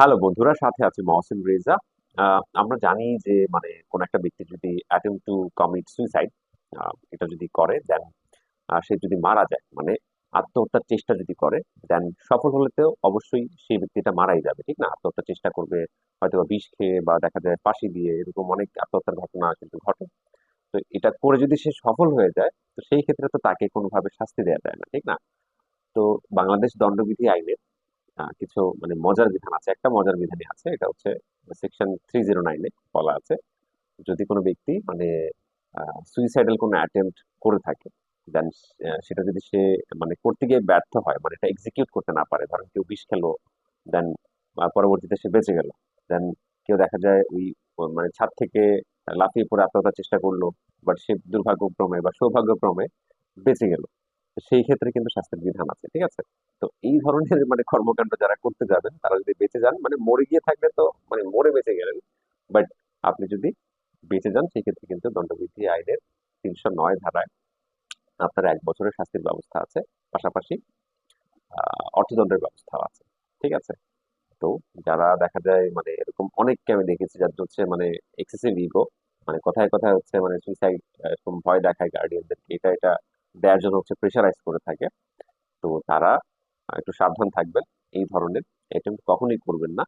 Hello বন্ধুরা, সাথে আছে মহসিন রেজা। আমরা জানি যে মানে কোন একটা ব্যক্তি যদি অ্যাটেম্প টু কমিট সুইসাইড এটা যদি করে দেন সে যদি মারা যায় মানে আত্মহত্যার চেষ্টা যদি করে দেন সফল হলে তো অবশ্যই সেই ব্যক্তিটা মারাই যাবে, ঠিক না? আত্মহত্যার চেষ্টা করবে হয়তো বা বিষ খেয়ে বা দেখা যায় ফাঁসি দিয়ে, এরকম অনেক আত্মহত্যার ঘটনা কিন্তু ঘটে। তো এটা করে যদি সে সফল হয়ে যায়, তো সেই ক্ষেত্রে তো তাকে কোনোভাবে শাস্তি দেওয়া যায় না, ঠিক না? তো বাংলাদেশ দণ্ডবিধি আইনের কিছু মানে মজার বিধান আছে। একটা মজার বিধানই আছে, এটা হচ্ছে সেকশন থ্রি জিরো নাইনে বলা আছে, যদি কোনো ব্যক্তি মানে সুইসাইডাল কোনো অ্যাটেম্প্ট করে থাকে দেন সেটা যদি সে মানে করতে গিয়ে ব্যর্থ হয় মানে এটা এক্সিকিউট করতে না পারে, ধরেন কেউ বিষ খেলো দেন পরবর্তীতে সে বেঁচে গেল দেন কেউ দেখা যায় ওই মানে ছাদ থেকে লাফিয়ে পড়ে আত্মহত্যার চেষ্টা করল বাট সে দুর্ভাগ্যক্রমে বা সৌভাগ্যক্রমে বেঁচে গেল। সেই ক্ষেত্রে কিন্তু শাস্তির বিধান আছে, ঠিক আছে? তো এই ধরনের মানে কর্মকাণ্ড যারা করতে যাবেন, তারা যদি বেঁচে যান মানে মরে গিয়ে থাকলে তো মানে মরে বেঁচে গেলেন বাট আপনি যদি বেঁচে যান, সেক্ষেত্রে কিন্তু দণ্ডবিধি আইনের তিনশো নয় ধারায় আপনার এক বছরের শাস্তির ব্যবস্থা আছে। পাশাপাশি অর্থদণ্ডের ব্যবস্থাও আছে। ঠিক আছে? তো যারা দেখা যায় মানে এরকম অনেককে আমি দেখেছি যার হচ্ছে মানে এক্সেসিভ ইগো মানে কথায় কথায় হচ্ছে মানে সুইসাইড এরকম ভয় দেখায় গার্ডিয়ানদেরকে এটা এটা দেওয়ার জন্য হচ্ছে প্রেশারাইজ করে থাকে। তো তারা একটু সাবধান থাকবেন এই ধরনের এটা কখনোই করবেন না।